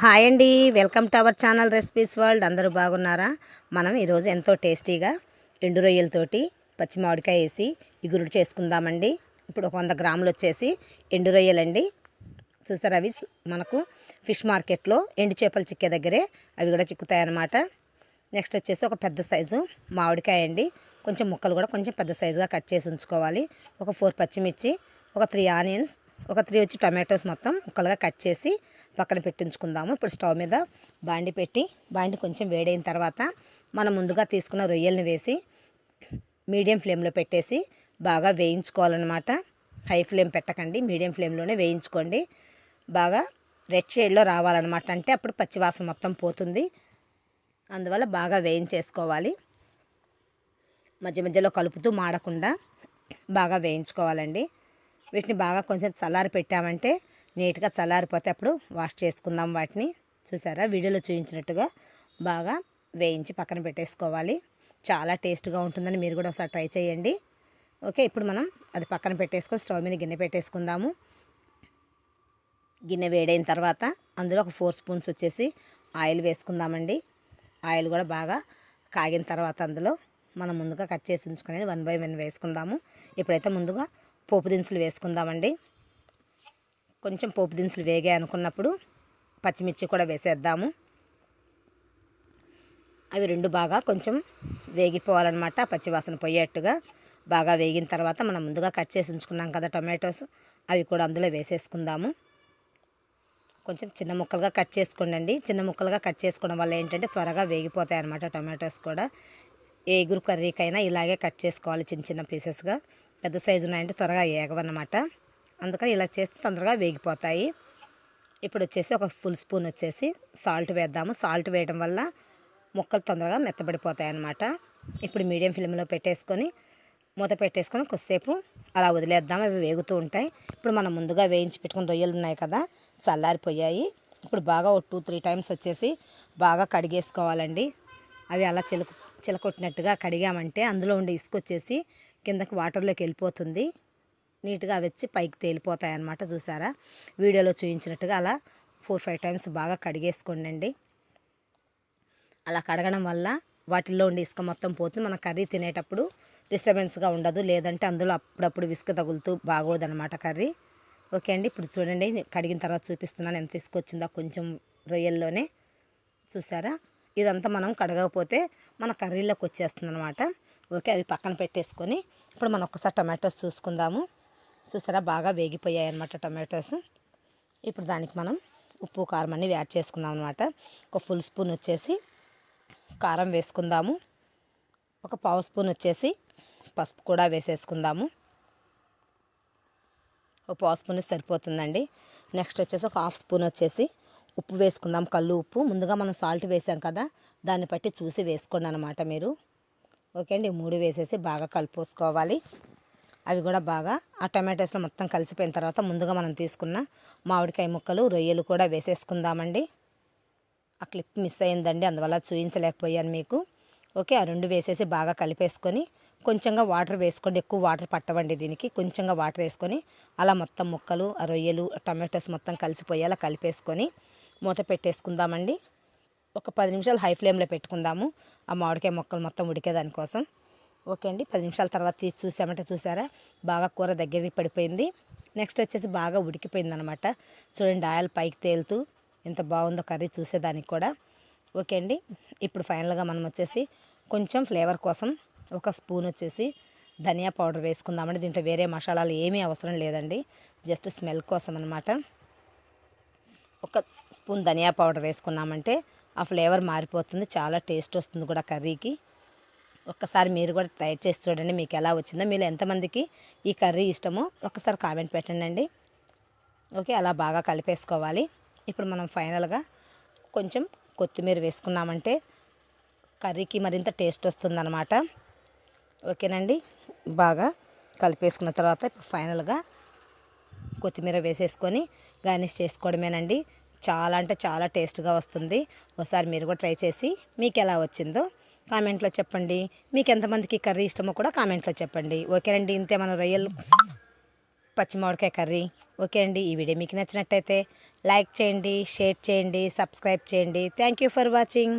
Hi అండి. Welcome to our channel recipes world. అందరూ బాగున్నారా? మనం ఈరోజు ఎంతో టేస్టీగా ఎండు రొయ్యలతోటి పచ్చి మామిడికాయ వేసి ఇగురుడు చేసుకుందామండి. ఇప్పుడు ఒక వంద గ్రాములు వచ్చేసి ఎండు రొయ్యలండి. చూసారు అవి? మనకు ఫిష్ మార్కెట్లో ఎండు చేపలు చిక్కే దగ్గరే అవి కూడా చిక్కుతాయి అన్నమాట నెక్స్ట్ వచ్చేసి ఒక పెద్ద సైజు మామిడికాయ అండి. కొంచెం ముక్కలు కూడా కొంచెం పెద్ద సైజుగా కట్ చేసి ఉంచుకోవాలి. ఒక ఫోర్ పచ్చిమిర్చి ఒక త్రీ ఆనియన్స్ ఒక త్రీ వచ్చి టమాటోస్ మొత్తం ముక్కలుగా కట్ చేసి పక్కన పెట్టించుకుందాము. ఇప్పుడు స్టవ్ మీద బాండి పెట్టి బాండి కొంచెం వేడైన తర్వాత మనం ముందుగా తీసుకున్న రొయ్యల్ని వేసి మీడియం ఫ్లేమ్లో పెట్టేసి బాగా వేయించుకోవాలన్నమాట. హై ఫ్లేమ్ పెట్టకండి మీడియం ఫ్లేమ్లోనే వేయించుకోండి. బాగా రెడ్ షేడ్లో రావాలన్నమాట. అంటే అప్పుడు పచ్చివాసన మొత్తం పోతుంది. అందువల్ల బాగా వేయించేసుకోవాలి. మధ్య మధ్యలో కలుపుతూ మాడకుండా బాగా వేయించుకోవాలండి. వీటిని బాగా కొంచెం చల్లారి పెట్టామంటే నీట్గా చల్లారిపోతే అప్పుడు వాష్ చేసుకుందాం వాటిని. చూసారా? వీడియోలో చూపించినట్టుగా బాగా వేయించి పక్కన పెట్టేసుకోవాలి. చాలా టేస్ట్గా ఉంటుందని మీరు కూడా ఒకసారి ట్రై చేయండి. ఓకే ఇప్పుడు మనం అది పక్కన పెట్టేసుకొని స్టవ్ మీద గిన్నె పెట్టేసుకుందాము. గిన్నె వేడైన తర్వాత అందులో ఒక ఫోర్ స్పూన్స్ వచ్చేసి ఆయిల్ వేసుకుందామండి. ఆయిల్ కూడా బాగా కాగిన తర్వాత అందులో మనం ముందుగా కట్ చేసి ఉంచుకునేది వన్ బై వన్ వేసుకుందాము. ఇప్పుడైతే ముందుగా పోపు దినుసులు వేసుకుందామండి. కొంచెం పోపు దినుసులు వేగే అనుకున్నప్పుడు పచ్చిమిర్చి కూడా వేసేద్దాము. అవి రెండు బాగా కొంచెం వేగిపోవాలన్నమాట పచ్చివాసన పోయేట్టుగా. బాగా వేగిన తర్వాత మనం ముందుగా కట్ చేసి ఉంచుకున్నాం కదా టొమాటోస్ అవి కూడా అందులో వేసేసుకుందాము. కొంచెం చిన్న ముక్కలుగా కట్ చేసుకోండి చిన్న ముక్కలుగా కట్ చేసుకోవడం వల్ల ఏంటంటే త్వరగా వేగిపోతాయి అన్నమాట టొమాటోస్ కూడా. ఏ ఎగురు కర్రీకైనా ఇలాగే కట్ చేసుకోవాలి చిన్న చిన్న పీసెస్గా. పెద్ద సైజు ఉన్నాయంటే త్వరగా ఏగవన్నమాట. అందుకని ఇలా చేస్తే తొందరగా వేగిపోతాయి. ఇప్పుడు వచ్చేసి ఒక ఫుల్ స్పూన్ వచ్చేసి సాల్ట్ వేద్దాము. సాల్ట్ వేయడం వల్ల ముక్కలు తొందరగా మెత్తబడిపోతాయి అన్నమాట ఇప్పుడు మీడియం ఫ్లేమ్లో పెట్టేసుకొని మూత పెట్టేసుకొని కొద్దిసేపు అలా వదిలేద్దాం అవి వేగుతూ ఉంటాయి. ఇప్పుడు మనం ముందుగా వేయించి పెట్టుకున్న రొయ్యలు ఉన్నాయి కదా చల్లారిపోయాయి. ఇప్పుడు బాగా ఒక టూ త్రీ టైమ్స్ వచ్చేసి బాగా కడిగేసుకోవాలండి. అవి అలా చిలక చిలకొట్టినట్టుగా కడిగామంటే అందులో ఉండే ఇసుక వచ్చేసి కిందకి వాటర్లోకి వెళ్ళిపోతుంది. నీట్గా అవి వచ్చి పైకి తేలిపోతాయి అన్నమాట చూసారా? వీడియోలో చూపించినట్టుగా అలా ఫోర్ ఫైవ్ టైమ్స్ బాగా కడిగేసుకోండి అలా కడగడం వల్ల వాటిల్లో ఉండే ఇసుక మొత్తం పోతుంది. మన కర్రీ తినేటప్పుడు డిస్టర్బెన్స్గా ఉండదు లేదంటే అందులో అప్పుడప్పుడు విసుక తగులుతూ బాగోదన్నమాట కర్రీ. ఓకే అండి ఇప్పుడు చూడండి నేను కడిగిన తర్వాత చూపిస్తున్నాను ఎంత తీసుకొచ్చిందో కొంచెం రొయ్యల్లోనే. చూసారా? ఇదంతా మనం కడగకపోతే మన కర్రీలోకి వచ్చేస్తుంది అనమాట ఓకే అవి పక్కన పెట్టేసుకొని ఇప్పుడు మనం ఒకసారి టమాటోస్ చూసుకుందాము. చూసారా? బాగా వేగిపోయాయి అనమాట టమాటోస్. ఇప్పుడు దానికి మనం ఉప్పు కారం అన్నీ యాడ్ చేసుకుందాం అనమాట ఒక ఫుల్ స్పూన్ వచ్చేసి కారం వేసుకుందాము. ఒక పావు స్పూన్ వచ్చేసి పసుపు కూడా వేసేసుకుందాము. ఒక పావు స్పూన్ సరిపోతుందండి. నెక్స్ట్ వచ్చేసి ఒక హాఫ్ స్పూన్ వచ్చేసి ఉప్పు వేసుకుందాం. కళ్ళు ఉప్పు. ముందుగా మనం సాల్ట్ వేసాం కదా దాన్ని బట్టి చూసి వేసుకోండి అనమాట మీరు. ఓకే అండి. మూడు వేసేసి బాగా కలిపోసుకోవాలి. అవి కూడా బాగా ఆ టమాటోస్లో మొత్తం కలిసిపోయిన తర్వాత ముందుగా మనం తీసుకున్న మామిడికాయ ముక్కలు రొయ్యలు కూడా వేసేసుకుందామండి. ఆ క్లిప్ మిస్ అయిందండి. అందువల్ల చూపించలేకపోయాను మీకు. ఓకే ఆ రెండు వేసేసి బాగా కలిపేసుకొని కొంచెంగా వాటర్ వేసుకోండి. ఎక్కువ వాటర్ పట్టవండి దీనికి. కొంచెంగా వాటర్ వేసుకొని అలా మొత్తం ముక్కలు ఆ రొయ్యలు టమాటోస్ మొత్తం కలిసిపోయేలా కలిపేసుకొని మూత పెట్టేసుకుందామండి. ఒక పది నిమిషాలు హై ఫ్లేమ్లో పెట్టుకుందాము. ఆ మామిడికాయ మొక్కలు మొత్తం ఉడికేదానికోసం ఓకే అండి పది నిమిషాల తర్వాత తీసి చూసామంటే చూసారా? బాగా కూర దగ్గరికి పడిపోయింది. నెక్స్ట్ వచ్చేసి బాగా ఉడికిపోయింది అనమాట చూడండి ఆయిల్ పైకి తేలుతూ ఎంత బాగుందో కర్రీ చూసేదానికి కూడా. ఓకే అండి ఇప్పుడు ఫైనల్గా మనం వచ్చేసి కొంచెం ఫ్లేవర్ కోసం ఒక స్పూన్ వచ్చేసి ధనియా పౌడర్ వేసుకుందామండి. దీంట్లో వేరే మసాలాలు ఏమీ అవసరం లేదండి జస్ట్ స్మెల్ కోసం అనమాట ఒక స్పూన్ ధనియా పౌడర్ వేసుకున్నామంటే ఆ ఫ్లేవర్ మారిపోతుంది. చాలా టేస్ట్ వస్తుంది కూడా కర్రీకి. ఒక్కసారి మీరు కూడా ట్రై చేసి చూడండి మీకు ఎలా వచ్చిందో. మీరు ఎంతమందికి ఈ కర్రీ ఇష్టమో ఒక్కసారి కామెంట్ పెట్టండి ఓకే అలా బాగా కలిపేసుకోవాలి. ఇప్పుడు మనం ఫైనల్గా కొంచెం కొత్తిమీర వేసుకున్నామంటే కర్రీకి మరింత టేస్ట్ వస్తుందన్నమాట. ఓకేనండి? బాగా కలిపేసుకున్న తర్వాత ఇప్పుడు ఫైనల్గా కొత్తిమీర వేసేసుకొని గార్నిష్ చేసుకోవడమేనండి. చాలా అంటే చాలా టేస్ట్గా వస్తుంది. ఒకసారి మీరు కూడా ట్రై చేసి మీకు ఎలా వచ్చిందో కామెంట్లో చెప్పండి. మీకు ఎంతమందికి కర్రీ ఇష్టమో కూడా కామెంట్లో చెప్పండి. ఓకేనండి ఇంతే మన రొయ్యలు పచ్చిమిరపకాయ కర్రీ. ఓకే అండి ఈ వీడియో మీకు నచ్చినట్టయితే లైక్ చేయండి షేర్ చేయండి సబ్స్క్రైబ్ చేయండి. Thank you for watching.